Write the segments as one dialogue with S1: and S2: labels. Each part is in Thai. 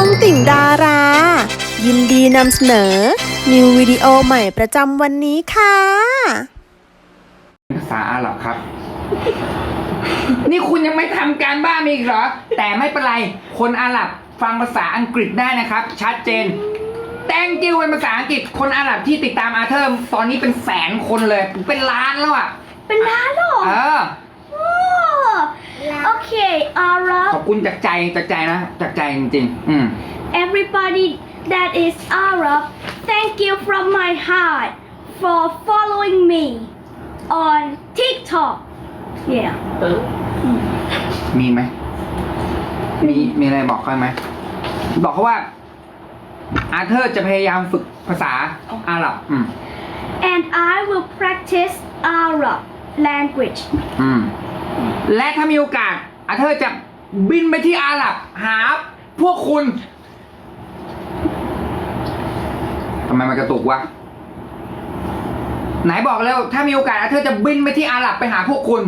S1: องติ่งดารา ยินดีนำเสนอ นิววิดีโอใหม่ประจำวันนี้ค่ะ
S2: ภาษาอาหรับครับ นี่คุณยังไม่ทำการบ้านมาอีกเหรอ แต่ไม่เป็นไร คนอาหรับฟังภาษาอังกฤษได้นะครับ ชัดเจน thank you เป็นภาษาอังกฤษ คนอาหรับที่ติดตามอาเทอร์ตอนนี้เป็นแสนคนเลย เป็นล้านแล้วอะ
S3: เป็นล้านเหรอ
S2: เออ
S3: โอ้โอเคอารับ
S2: ขอบคุณจากใจจากใจนะจากใจจริงๆ อืม
S3: everybody that is Arab thank you from my heart for following me on TikTok yeah
S2: มีไหมมีมีอะไรบอกเขาไหมบอกเขาว่า อาเธอร์จะพยายามฝึกภาษาอาหรับ อืม
S3: and I will practice Arab language
S2: อืม และถ้ามีโอกาสอาเธอร์จะบินไปที่อาหรับหาพวกคุณทำไมมันกระตุกวะไหนบอกเร็วถ้ามีโอกาสอาเธอร์จะบินไปที่อาหรับไปหาพวกคุณ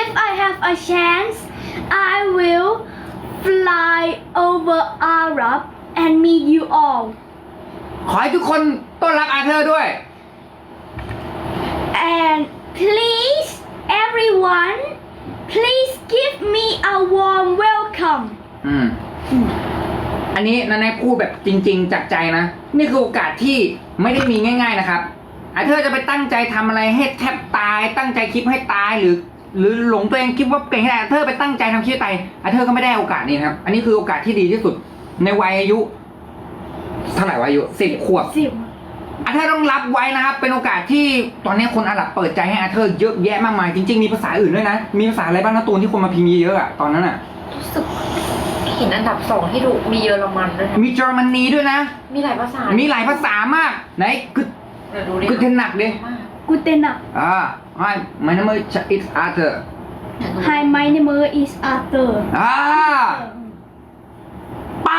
S3: if I have a chance I will fly over Arab and meet you all
S2: ขอให้ทุกคนต้อนรับอาเธอร์ด้วย
S3: And please, everyone, please give me a warm welcome.
S2: อืม อันนี้นันแนพูดแบบจริง ๆ จากใจนะ นี่คือโอกาสที่ไม่ได้มีง่าย ๆนะครับอาเธอร์จะไปตั้งใจทำอะไรให้แทบตาย ตั้งใจคิดให้ตายหรือ หรือหลงตัวเองคิดว่าเก่งให้ได้อาเธอร์ไปตั้งใจทำคิดตายอาเธอร์ก็ไม่ได้โอกาสนี้นะครับ อันนี้คือโอกาสที่ดีที่สุด ในวัยอายุ เท่าไหร่วะอายุสิบขวบ
S3: สิบ
S2: อาเธอร์ต้องรับไว้นะครับเป็นโอกาสที่ตอนนี้คนอาหรับเปิดใจให้อาเธอร์เยอะแยะมากมายจริง ๆ มีภาษาอื่นด้วยนะ มีภาษาอะไรบ้างนะตูนที่คนมาพิมพ์เยอะๆอะตอนนั้นอะ
S4: รู้สึกเห็นอันดับสองที่ดูมีเยอรมันด้วยนะ
S2: มีเยอรมนีด้วยนะ
S4: มีหลายภาษา
S2: มีหลายภาษามากไหนคือ
S4: เดี๋ยวดูดิ
S2: คือเทนหนักดิ
S4: มาก
S3: กูเตนะ
S2: อ่า Hi my name is Arthur
S3: Hi my name is Arthur
S2: อ่าไป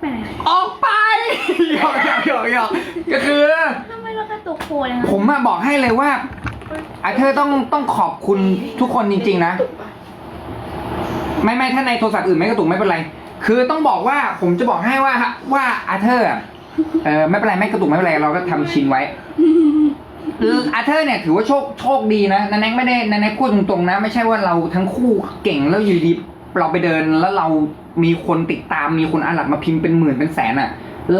S3: แหม
S2: ออกไปหยอกหยอกหยอก หยอก ก็คือ
S3: ทำไมเรากระตุกโผล่เลยนะ
S2: ผมอะบอกให้เลยว่าอาเธอร์ต้องต้องขอบคุณทุกคนจริง ๆ นะ ไม่ไม่ถ้าในโทรศัพท์อื่นไม่กระตุกไม่เป็นไร คือต้องบอกว่าผมจะบอกให้ว่าว่าอาเธอร์อะเออไม่เป็นไรไม่กระตุกไม่เป็นไรเราก็ทำชินไว้อาเธอร์เนี่ยถือว่าโชคโชคดีนะนันแนกไม่ได้นันแนกพูดตรงๆนะ ไม่ใช่ว่าเราทั้งคู่เก่งแล้วอยู่ดีเราไปเดินแล้วเรามีคนติดตามมีคนอาหรับมาพิมพ์เป็นหมื่นเป็นแสนอะ่ะ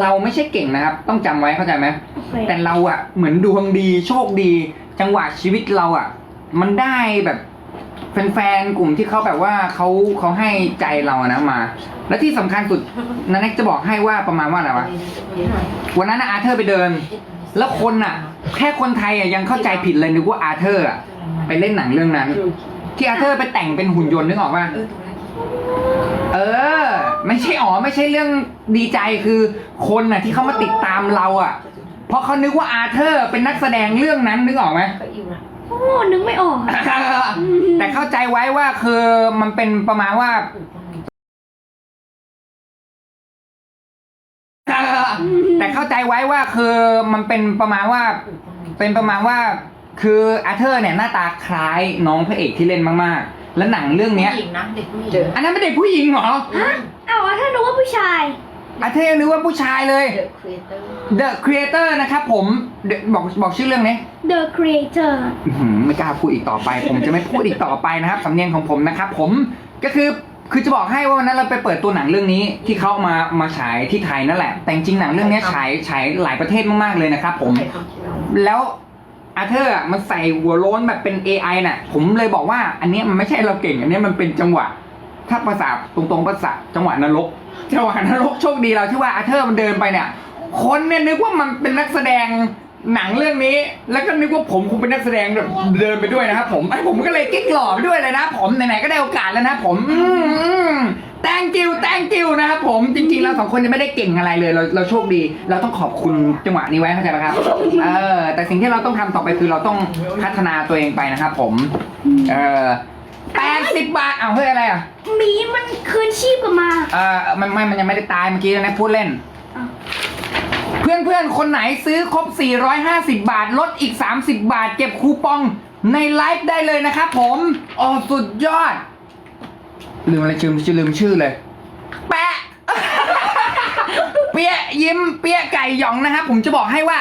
S2: เราไม่ใช่เก่งนะครับ ต้องจำไว้เข้าใจไหม
S3: โอเค
S2: แต่เราอะ่ะเหมือนดวงดีโชคดี จังหวะชีวิตเราอะ่ะมันได้แบบแฟนๆกลุ่มที่เขาแบบว่าเขาเขาให้ใจเราอะนะมา และที่สำคัญสุดนันแนกจะบอกให้ว่าประมาณว่าอะไรวะวันนั้นน่ะอาเธอร์ไปเดิน แล้วคนอะแค่คนไทยอะยังเข้าใจผิดเลยนึกว่าอาเธอร์อะไปเล่นหนังเรื่องนั้น ที่อาเธอร์ไปแต่งเป็นหุ่นยนต์นึกออกป่ะ เออ ไม่ใช่อ๋อไม่ใช่เรื่องดีใจคือคนน่ะที่เขามาติดตามเราอะ เพราะเขานึกว่าอาเธอร์เป็นนักแสดงเรื่องนั้นนึกออกไหม
S4: ก็อิ่มนะ
S3: โอ้นึกไม่ออก
S2: แต่เข้าใจไว้ว่าคือมันเป็นประมาณว่า แต่เข้าใจไว้ว่าคือมันเป็นประมาณว่า เป็นประมาณว่า คืออาเธอร์เนี่ยหน้าตาคล้ายน้องพระเอกที่เล่นมากๆ แล้วหนังเรื่องเนี้ย
S4: ผู้หญิงนะเด็กผู้หญิง
S2: อันนั้นไม่เด็กผู้หญิงเหรอ
S3: ฮะเอาวถ้ารู้ว่าผู้ชาย
S2: อาเธอร์นึกว่าผู้ชายเลย
S4: เดอะครีเอเตอร์
S2: The Creator นะครับผมเดี๋ยวบอกบอกชื่อเรื่องนี้
S3: The Creator
S2: อื้อหือไม่กล้าพูดอีกต่อไป ผมจะไม่พูดอีกต่อไปนะครับ สำเนียงของผมนะครับผมก็คือคือจะบอกให้ว่าวันนั้นเราไปเปิดตัวหนังเรื่องนี้ที่เขาเอามามาฉายที่ไทยนั่นแหละ แต่จริงๆหนังเรื่องนี้ฉายฉายหลายประเทศมากๆเลยนะครับผมแล้ว อาเธอร์มันใส่หัวโล้นแบบเป็น AI น่ะ ผมเลยบอกว่าอันนี้มันไม่ใช่เราเก่ง อันนี้มันเป็นจังหวะ ถ้าภาษาตรงๆภาษาจังหวะนรก จังหวะนรกโชคดีเราที่ว่าอาเธอร์มันเดินไปเนี่ย คนเนี่ยนึกว่ามันเป็นนักแสดงหนังเรื่องนี้ แล้วก็นึกว่าผมคงเป็นนักแสดงเดินไปด้วยนะครับผมไอ้ผมก็เลยกิ๊กหล่อไปด้วยเลยนะ ผมไหนๆก็ได้โอกาสแล้วนะผม อืมอืม thank you thank you นะครับผมจริงๆเราสองคนยังไม่ได้เก่งอะไรเลยเราเราโชคดี เราต้องขอบคุณจังหวะนี้ไว้เข้าใจไหมครับเออแต่สิ่งที่เราต้องทำต่อไปคือเราต้องพัฒนาตัวเองไปนะครับผมเออแปดสิบบาทอ้าวเฮ้ยอะไรอะ
S3: หมีมันคืนชีพกลับมา
S2: เออมันไม่มันยังไม่ได้ตายเมื่อกี้นะพูดเล่น
S3: อ้าว
S2: เพื่อนเพื่อนๆคนไหนซื้อครบ 450 บาท ลดอีก 30 บาท เก็บคูปองในไลฟ์ได้เลยนะครับผมอ๋อสุดยอด ลืมอะไรชื่อชื่อลืมชื่อเลย แปะปี้ยยิ้มเปี้ยไก่หยองนะครับ ผมจะบอกให้ว่า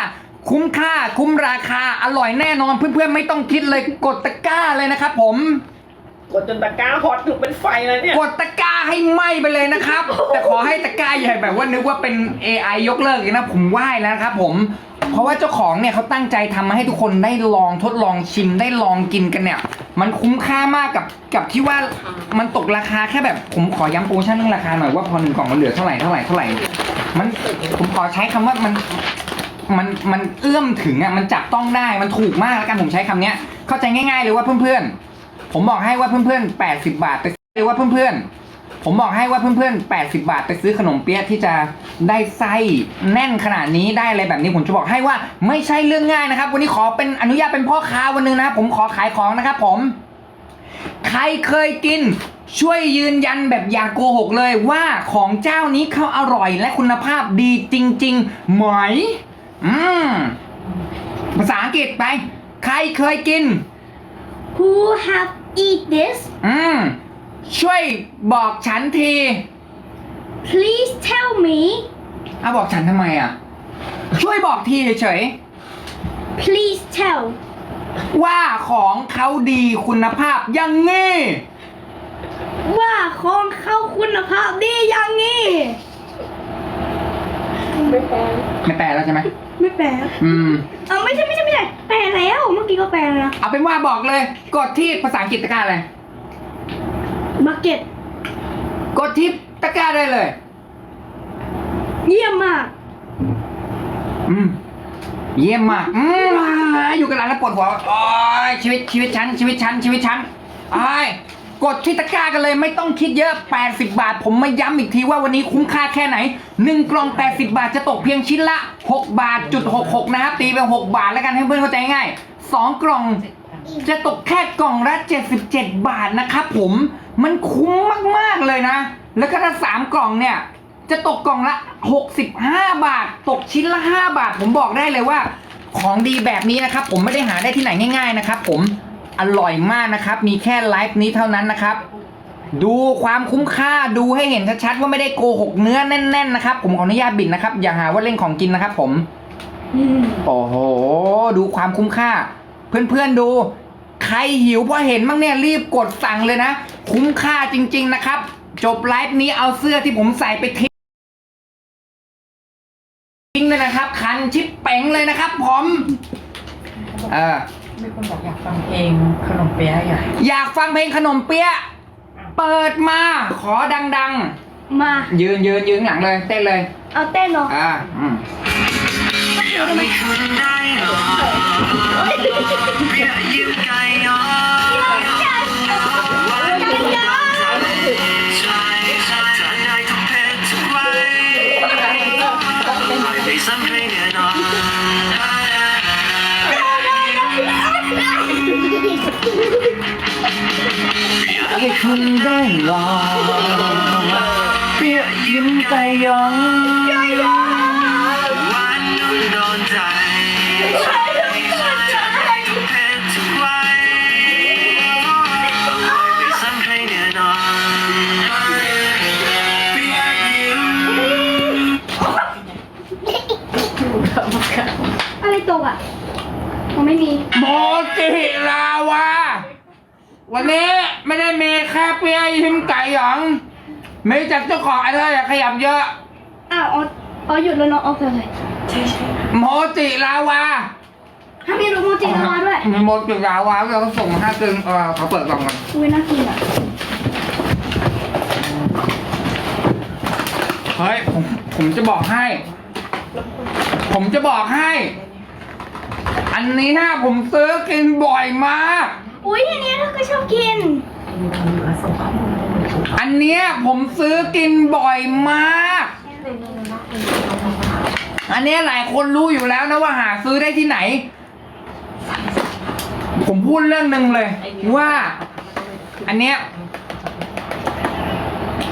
S2: คุ้มค่าคุ้มราคาอร่อยแน่นอนเพื่อนๆไม่ต้องคิดเลยกดตะกร้าเลยนะครับผม
S5: กดจนตะกร้าฮอตถึงเป็นไฟแล้วเนี่ย
S2: กดตะกร้าให้ไหมไปเลยนะครับ แต่ขอให้ตะกร้าใหญ่แบบว่านึกว่าเป็น AI ยกเลิกเลยนะผมไหว้แล้วนะครับผม เพราะว่าเจ้าของเนี่ยเขาตั้งใจทำมาให้ทุกคนได้ลองทดลองชิมได้ลองกินกันเนี่ย มันคุ้มค่ามากกับกับที่ว่ามันตกราคาแค่แบบผมขอย้ำโปรโมชั่นเรื่องราคาหน่อยว่าพอหนึ่งกล่องมันเหลือเท่าไหร่เท่าไหร่เท่าไหร่ มันผมขอใช้คำว่ามันมันมันเอื้อมถึงอะมันจับต้องได้มันถูกมากแล้วกันผมใช้คำเนี้ย เข้าใจง่ายๆเลยว่าเพื่อนๆ ผมบอกให้ว่าเพื่อนๆ 80 บาทไปเลยว่าเพื่อนๆ ผมบอกให้ว่าเพื่อนๆ 80 บาทไปซื้อขนมเปี๊ยะที่จะได้ไส้แน่นขนาดนี้ได้อะไรแบบนี้ผมจะบอกให้ว่าไม่ใช่เรื่องง่ายนะครับ วันนี้ขอเป็นอนุญาตเป็นพ่อค้าวันหนึงนะครับผมขอขายของนะครับผม ใครเคยกินช่วยยืนยันแบบอย่าโกหกเลยว่าของเจ้านี้เขาอร่อยและคุณภาพดีจริงๆไหมอืมภาษาอังกฤษไป ใครเคยกิน
S3: Who have eat this?
S2: อืม ช่วยบอกฉันที
S3: Please tell me.
S2: เอาบอกฉันทำไมอะ ช่วยบอกทีเฉย
S3: Please tell.
S2: ๆ ว่าของเขาดีคุณภาพอยังงี้
S3: ว่าของเขาคุณภาพดีอย่างนี้
S5: ไม่แพง
S2: ไม่แปลแล้วใช่ไหม
S3: ไม่แปล
S2: อืม
S3: เออไม่ใช่ไม่ใช่ไม่ใช่แปลแล้วเมื่อกี้ก็แปลแล้วนะ
S2: เอาเป็นว่าบอกเลย กดที่ภาษาอังกฤษตะกร้าอะไร
S3: บักเก็ต
S2: กดที่ตะกร้าได้เลย
S3: เยี่ยมมาก
S2: อืม เยี่ยมมาก อืมอ่าอยู่กับหลานแล้วปวดหัวโอ้ยชีวิตชีวิตฉันชีวิตฉันชีวิตฉันไอ้ายกดที่ตะกร้ากันเลยไม่ต้องคิดเยอะ 80 บาท ผมมาย้ำอีกทีว่าวันนี้คุ้มค่าแค่ไหน 1 กล่อง 80 บาทจะตกเพียงชิ้นละ 6 บาทจุด66 นะครับ ตีเป็น6บาทแล้วกันให้เพื่อนเข้าใจง่าย 2 กล่องจะตกแค่กล่องละ 77 บาทนะครับผม มันคุ้มมากๆเลยนะ แล้วก็ถ้า3กล่องเนี่ย จะตกกล่องละ 65 บาท ตกชิ้นละ 5 บาท ผมบอกได้เลยว่า ของดีแบบนี้นะครับ ผมไม่ได้หาได้ที่ไหนง่าย ๆนะครับ ผมอร่อยมากนะครับ มีแค่ไลฟ์นี้เท่านั้นนะครับ ดูความคุ้มค่าดูให้เห็นชัดๆว่าไม่ได้โกหกเนื้อแน่นๆนะครับ ผมขออนุญาตบิดนะครับ อย่าหาว่าเล่นของกินนะครับ ผม
S3: อืม
S2: โอ้โห ดูความคุ้มค่า เพื่อนๆดู ใครหิวพอเห็นบ้างเนี่ยรีบกดสั่งเลยนะ คุ้มค่าจริง ๆ นะครับ จบไลฟ์นี้เอาเสื้อที่ผมใส่ไปทิ้งทิ้งเลยนะครับ คันชิปเป๋งเลยนะครับผมเออ
S5: มีคนบอกอยากฟังเพลงขนมเปี๊ยะอยาก
S2: อยากฟังเพลงขนมเปี๊ยะเปิดมา ขอดัง
S3: มา
S2: ๆ ยืนยืนยืนหลังเลย เต้นเลย
S3: เอาเต้นเนาะ
S2: อ่าอืม ให้คุณได้ลองเปรี้ยยิ้มใจยอง
S6: วันนุ่นโดนใจเพชรทุกไว้ไม่ซ้ำใครแน่นอนเปียยิ้ม
S3: อะไรตกอะผมไม่มี
S2: โมจิลาวา วันนี้ไม่ได้มีแค่เปียยิ้มไก่หยองมีจากเจ้าของอะไรอย่าขยับเยอะ
S3: อ้าวเอาเอาหยุดแล้วเนาะโอเคเลย
S2: โมจิลาวา
S3: ถ้ามีโรโมจิละวาด้วย
S2: มีโมจิลาวาเราก็ส่งมาให้ตึงเออขอเปิดกล่องก่อน
S3: อุ้ยน่ากินอะ
S2: เฮ้ยผมผมจะบอกให้ ผมจะบอกให้ อันนี้นะผมซื้อกินบ่อยมาก
S3: อุ้ยอันนี้เธอก็ชอบกิน
S2: อันเนี้ยผมซื้อกินบ่อยมาก อันเนี้ยหลายคนรู้อยู่แล้วนะว่าหาซื้อได้ที่ไหน ผมพูดเรื่องหนึ่งเลย ว่า อันเนี้ย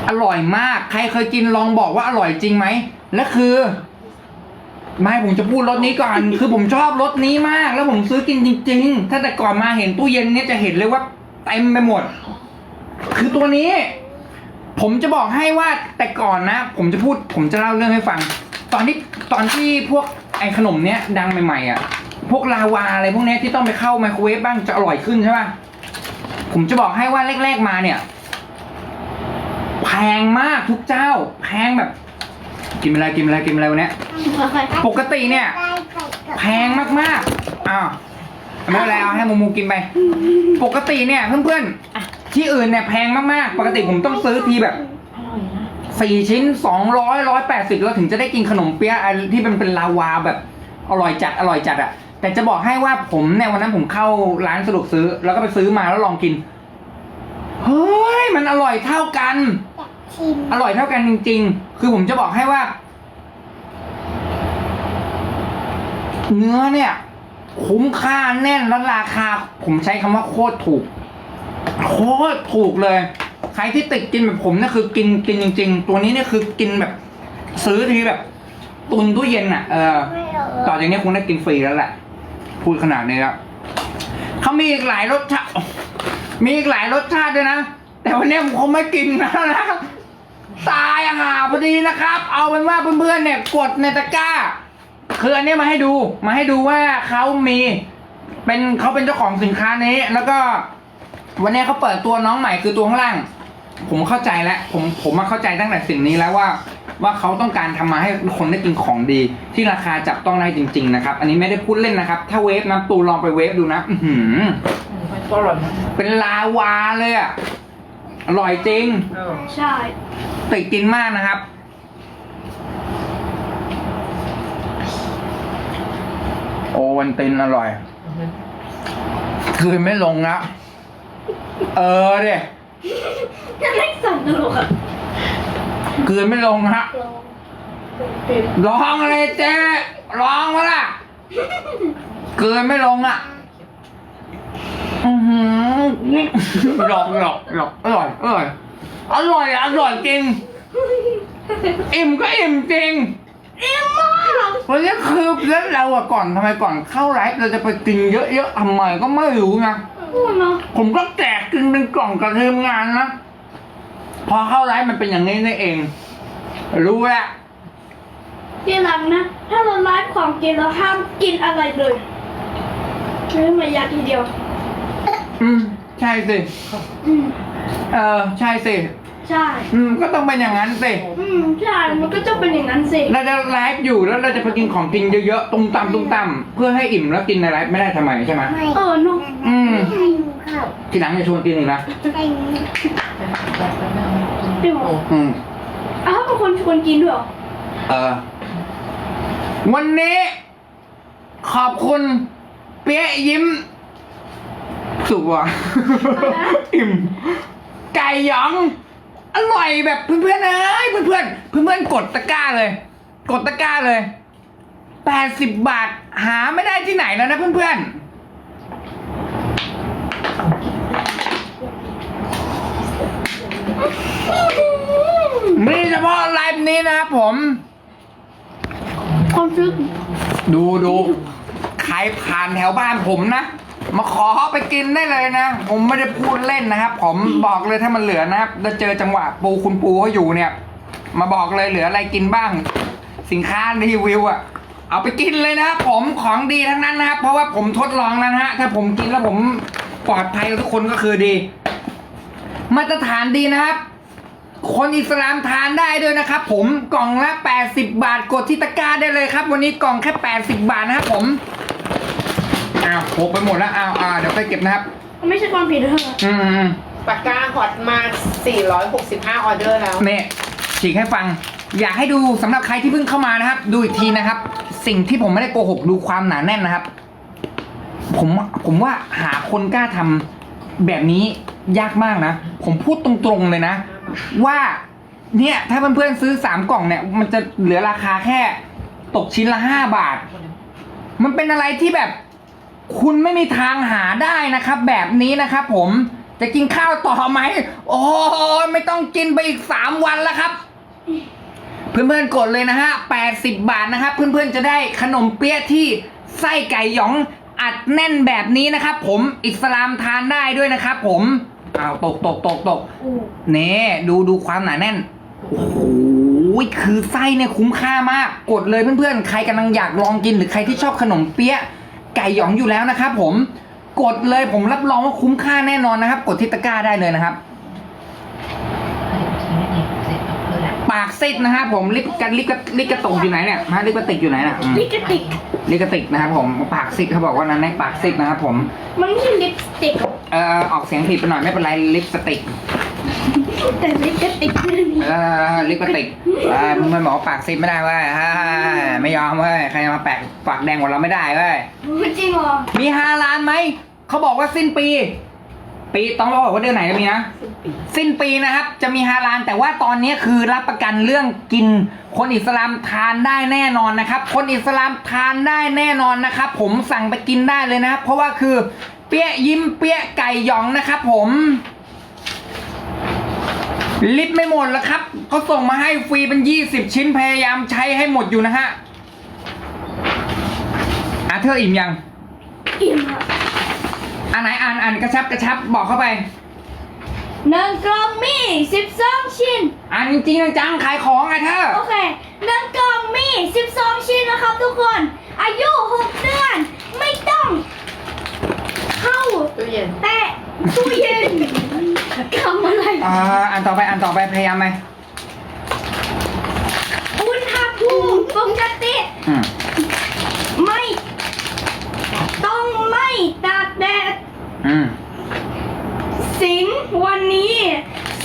S2: อร่อยมาก ใครเคยกินลองบอกว่าอร่อยจริงไหมและคือ ไม่ผมจะพูดรสนี้ก่อน คือผมชอบรสนี้มาก แล้วผมซื้อกินจริง ๆ ถ้าแต่ก่อนมาเห็นตู้เย็นเนี่ยจะเห็นเลยว่าเต็มไปหมด คือตัวนี้ ผมจะบอกให้ว่าแต่ก่อนนะ ผมจะพูด ผมจะเล่าเรื่องให้ฟัง ตอนที่ตอนที่พวกไอ้ขนมเนี้ยดังใหม่ๆอะ พวกลาวาอะไรพวกเนี้ยที่ต้องไปเข้าไมโครเวฟบ้างจะอร่อยขึ้นใช่ป่ะ ผมจะบอกให้ว่าแรกๆมาเนี่ย แพงมากทุกเจ้า แพงแบบ กินอะไรกินอะไรกินอะไรวันเนี้ยปกติเนี่ย แพงมากๆอ้าวไม่เป็นไรเอาให้มูมูกินไป ปกติเนี่ยเพื่อนๆที่อื่นเนี่ยแพงมากๆ ปกติผมต้องซื้อทีแบบสี่ชิ้นสองร้อยร้อยแปดสิบแล้วถึงจะได้กินขนมเปี๊ยะไอ้ที่เป็นเป็นลาวาแบบอร่อยจัดอร่อยจัดอะแต่จะบอกให้ว่าผมเนี่ยวันนั้นผมเข้าร้านสะดวกซื้อ แล้วก็ไปซื้อมาแล้วลองกิน เฮ้ย มันอร่อยเท่ากัน อร่อยเท่ากันจริง ๆ คือผมจะบอกให้ว่า เนื้อเนี่ย คุ้มค่าแน่นแล้วราคา ผมใช้คำว่าโคตรถูก โคตรถูกเลย ใครที่ติดกินแบบผมเนี่ยคือกินกินจริง ๆ ตัวนี้เนี่ยคือกินแบบ ซื้อทีแบบ ตุนตู้เย็นอะเออต่อจากนี้คงได้กินฟรีแล้วแหละพูดขนาดนี้แล้วเขามีอีกหลายรสชาติมีอีกหลายรสชาติด้วยนะ แต่วันนี้ผมคงไม่กินแล้วนะ ตายอะพอดีนะครับ เอาเป็นว่าเพื่อนๆเนี่ยกดในตะกร้า คืออันนี้มาให้ดู มาให้ดูว่าเขามี เป็นเขาเป็นเจ้าของสินค้านี้ แล้วก็ วันนี้เขาเปิดตัวน้องใหม่คือตัวข้างล่าง ผมเข้าใจแล้ว ผมผมมาเข้าใจตั้งแต่สิ่งนี้แล้วว่า ว่าเขาต้องการทำมาให้คนได้กินของดี ที่ราคาจับต้องได้จริง ๆ นะครับ อันนี้ไม่ได้พูดเล่นนะครับ ถ้าเวฟนะตูลองไปเวฟดูนะ อือหือ
S5: มันก็อร่อยมาก
S2: เป็นลาวาเลยอะ อร่อยจริง
S5: เออ
S3: ใช่
S2: ติดกินมากนะครับ โอวันตินอร่อย คืนไม่ลงแล้วเออเด
S3: จะเล็กสั่นตลกอะ
S2: คืนไม่ลงฮะร้องอะไรเจ๊ร้องวะล่ะคืนไม่ลงอะ อือหือหลอกหลอกหลอกอร่อยอร่อยอร่อยอร่อยจริงอิ่มก็อิ่มจริง
S3: อิ่มมาก
S2: วันนี้คือแล้วเราอะก่อนทำไมก่อนเข้าไลฟ์เราจะไปกินเยอะๆทำไมก็ไม่รู้นะ
S3: พูดเนาะ
S2: ผมก็แจกกินเป็นกล่องกับทีมงานนะพอเข้าไลฟ์มันเป็นอย่างนี้นี่เอง รู้แล้ว
S3: ทีหลังนะถ้าเราไลฟ์ของกินเราห้ามกินอะไรเลยไม่มายาทีเดียว
S2: อืม ใช่สิ
S3: อืม
S2: เออ ใช่สิ
S3: ใช่
S2: อืม ก็ต้องเป็นอย่างนั้นสิ
S3: อืมใช่ มันก็จะเป็นอย่างนั้นสิ
S2: เราจะไลฟ์อยู่แล้วเราจะไปกินของกินเยอะๆตุ้มตามตุ้มตามเพื่อให้อิ่มแล้วกินในไลฟ์ไม่ได้ทำไมใช่ไหม
S3: เออเนาะ
S2: อืมทีหลังจะชวนกินอีกนะ
S3: เดี๋ยว
S2: อืม
S3: อ้าวเป็นคนชวนกินด้วยเหรอ
S2: เออ วันนี้ ขอบคุณ เปี๊ยะยิ้ม สุกว่ะ อิ่ม ไก่หยอง อร่อยแบบเพื่อนๆเอ้ยเพื่อนๆเพื่อนๆกดตะกร้าเลย กดตะกร้าเลยแปดสิบบาท หาไม่ได้ที่ไหนแล้วนะเพื่อนๆมีเฉพาะไลฟ์นี้นะครับผม
S3: ความซื้อ
S2: ดูดูใครผ่านแถวบ้านผมนะ มาขอไปกินได้เลยนะ ผมไม่ได้พูดเล่นนะครับ ผมบอกเลยถ้ามันเหลือนะครับจะเจอจังหวะปูคุณปูเขาอยู่เนี่ย มาบอกเลยเหลืออะไรกินบ้าง สินค้ารีวิวอะเอาไปกินเลยนะครับผมของดีทั้งนั้นนะครับ เพราะว่าผมทดลองแล้วนะฮะถ้าผมกินแล้วผมปลอดภัยทุกคนก็คือดี มาตรฐานดีนะครับ คนอิสลามทานได้ด้วยนะครับ ผมกล่องละ 80 บาทกดที่ตะกร้าได้เลยครับ วันนี้กล่องแค่ 80 บาทนะครับผม อ้าวหกไปหมดแล้วอ้าวอ่าเดี๋ยวไปเก็บนะครับ
S3: มันไม่ใช่ความผิดเธอ
S2: อืมอืม
S5: ปากกาฮอตมา 465 ออเดอร์แล้ว
S2: เนี่ยฉีกให้ฟัง อยากให้ดูสำหรับใครที่เพิ่งเข้ามานะครับ ดูอีกทีนะครับ สิ่งที่ผมไม่ได้โกหกดูความหนาแน่นนะครับ ผมผมว่าหาคนกล้าทำแบบนี้ยากมากนะ ผมพูดตรงๆเลยนะ ว่าเนี่ยถ้าเพื่อนๆซื้อสามกล่องเนี่ย มันจะเหลือราคาแค่ ตกชิ้นละห้าบาท มันเป็นอะไรที่แบบ คุณไม่มีทางหาได้นะครับ แบบนี้นะครับผมจะกินข้าวต่อไหม โอ้ยไม่ต้องกินไปอีกสามวันแล้วครับ เพื่อนๆกดเลยนะฮะ80บบาทนะครับ เพื่อนๆจะได้ขนมเปี๊ยะที่ไส้ไก่หยองอัดแน่นแบบนี้นะครับ ผมอิสลามทานได้ด้วยนะครับ ผมอ้าวตกตกตกตกเน่ดูดูความหนาแน่นโอ้โหยคือไส้เนี่ยคุ้มค่ามาก กดเลยเพื่อนๆ ใครกำลังอยากลองกินหรือใครที่ชอบขนมเปี๊ยะ ไก่หยองอยู่แล้วนะครับผมกดเลยผมรับรองว่าคุ้มค่าแน่นอนนะครับ กดที่ตะกร้าได้เลยนะครับ ปากซิดนะครับผมลิปกันลิปกระลิปกระตกอยู่ไหนเนี่ยฮะลิปกระติกอยู่ไหนน่ะอืม
S3: ลิปสติก
S2: ลิปกระติกนะครับผมปากซิดเขาบอกว่านั้นในปากซิดนะครับผม
S3: มันไม่ใช่ลิปสติก
S2: เอ่อออกเสียงผิดไปหน่อยไม่เป็นไรลิปสติก
S3: แต่ลิปสติกนี่
S2: เออลิปสติกเออมึงมันบอกว่าปากซิดไม่ได้เว้ยฮ่าไม่ยอมเว้ยใครจะมาแปะปากแดงกว่าเราไม่ได้เว้ย
S3: จริงเหรอ
S2: มีฮาลานไหม เขาบอกว่าสิ้นปี ปีต้องบอกว่าเดือนไหนจะมีนะสิ้นปีนะครับ จะมีฮาลานแต่ว่าตอนนี้คือรับประกันเรื่องกิน คนอิสลามทานได้แน่นอนนะครับ คนอิสลามทานได้แน่นอนนะครับ ผมสั่งไปกินได้เลยนะครับ เพราะว่าคือเปี้ยยิ้มเปี้ยไก่หยองนะครับ ผมลิปไม่หมดแล้วครับเขาส่งมาให้ฟรีเป็น20ชิ้นพยายามใช้ให้หมดอยู่นะฮะอะเธออิ่มยัง
S3: อิ่มอะ
S2: อันไหนอ่านอ่านกระชับกระชับบอกเข้าไป
S3: หนึ่งกล่องมีสิบสองชิ้น
S2: อ่านจริงๆจังๆขายของไงเธอ
S3: โอเคหนึ่งกล่องมีสิบสองชิ้นนะครับทุกคน อายุหกเดือน ไม่ต้อง เข้า
S5: ตู้เย็น
S3: แตะตู้เย็นทำอะไร
S2: อ่าอ่านต่อไปอ่านต่อไปพยายามไหม
S3: อุณหภูมิปกติ
S2: อืม
S3: ไม่ต้อง ไม่ตากแดด
S2: อืม
S3: สิงวันนี้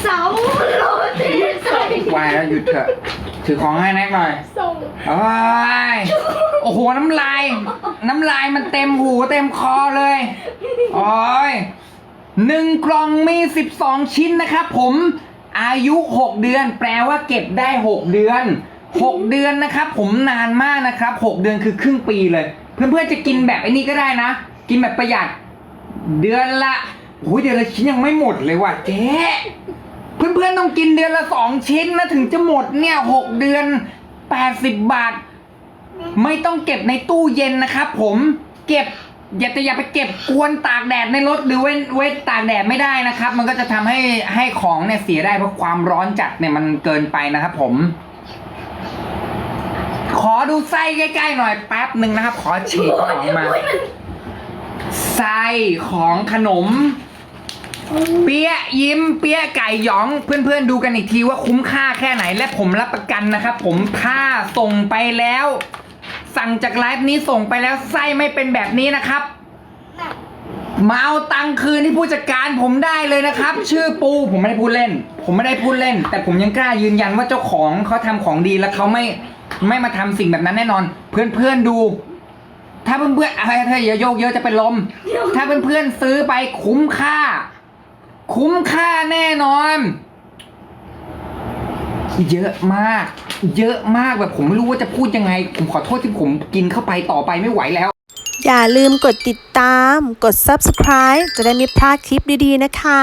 S3: เสาร์โรตีใส่
S2: วายแล้วหยุดเถอะ ถือของให้แน็กหน่อย
S3: ส่ง
S2: โอ้ยโอ้โห น้ำลาย น้ำลายมันเต็มหูเต็มคอเลย โอ้ยหนึ่งกล่องมีสิบสองชิ้นนะครับผม อายุหกเดือน แปลว่าเก็บได้หกเดือนหกเดือนนะครับผมนานมากนะครับหกเดือนคือครึ่งปีเลย เพื่อนๆจะกินแบบไอ้นี้ก็ได้นะ กินแบบประหยัด เดือนละโอ้ยเดือนละชิ้นยังไม่หมดเลยว่ะเจ๊เพื่อนๆต้องกินเดือนละสองชิ้นนะถึงจะหมดเนี่ยหกเดือนแปดสิบบาท ไม่ต้องเก็บในตู้เย็นนะครับผมเก็บอย่าแต่อย่าไปเก็บกวนตากแดดในรถหรือเว้นเว้นตากแดดไม่ได้นะครับ มันก็จะทำให้ให้ของเนี่ยเสียได้เพราะความร้อนจัดเนี่ยมันเกินไปนะครับผม ขอดูไส้ใกล้ๆหน่อยแป๊บหนึ่งนะครับ ขอฉีกของมา ไส้ของขนม เปี๊ยะยิ้ม เปี๊ยะไก่หยอง เพื่อนๆดูกันอีกทีว่าคุ้มค่าแค่ไหนและผมรับประกันนะครับ ผมถ้าส่งไปแล้ว สั่งจากไลฟ์นี้ส่งไปแล้วไส้ไม่เป็นแบบนี้นะครับมาเอาตังค์คืนที่ผู้จัดการผมได้เลยนะครับ ชื่อปูผมไม่ได้พูดเล่น ผมไม่ได้พูดเล่น แต่ผมยังกล้ายืนยันว่าเจ้าของเขาทำของดีแล้วเขาไม่ไม่มาทำสิ่งแบบนั้นแน่นอน เพื่อนๆดู ถ้าเพื่อนๆอะไรเธออย่าโยกเยอะจะเป็นลม ถ้าเพื่อนๆซื้อไปคุ้มค่า คุ้มค่าแน่นอน เยอะมาก เยอะมากแบบผมไม่รู้ว่าจะพูดยังไง ผมขอโทษที่ผมกินเข้าไปต่อไปไม่ไหวแล้ว
S1: อย่าลืมกดติดตาม กด subscribe จะได้ไม่พลาดคลิปดีๆนะคะ